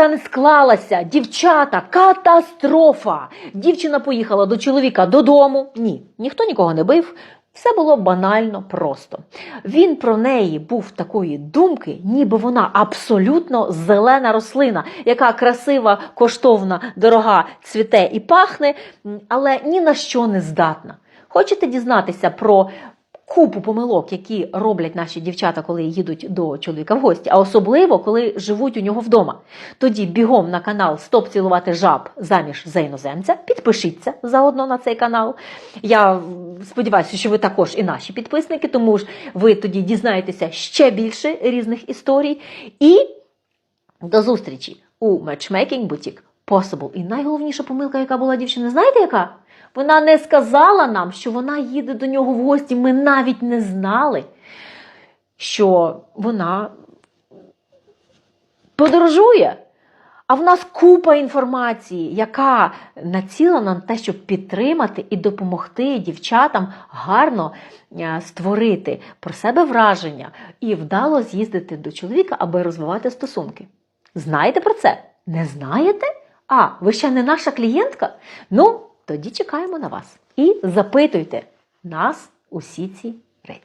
пара не склалася, дівчата, катастрофа. Дівчина поїхала до чоловіка додому. Ні, ніхто нікого не бив. Все було банально просто. Він про неї був такої думки, ніби вона абсолютно зелена рослина, яка красива, коштовна, дорога, цвіте і пахне, але ні на що не здатна. Хочете дізнатися про купу помилок, які роблять наші дівчата, коли їдуть до чоловіка в гості, а особливо коли живуть у нього вдома. Тоді бігом на канал Стоп цілувати жаб заміж за іноземця. Підпишіться заодно на цей канал. Я сподіваюся, що ви також і наші підписники, тому ж ви тоді дізнаєтеся ще більше різних історій. І до зустрічі у Matchmaking Boutique Possible. І найголовніша помилка, яка була дівчини, знаєте яка? Вона не сказала нам, що вона їде до нього в гості. Ми навіть не знали, що вона подорожує. А в нас купа інформації, яка націлена на те, щоб підтримати і допомогти дівчатам гарно е, створити про себе враження і вдало з'їздити до чоловіка, аби розвивати стосунки. Знаєте про це? Не знаєте? А, ви ще не наша клієнтка? Ну, тоді чекаємо на вас. І запитуйте нас усі ці речі.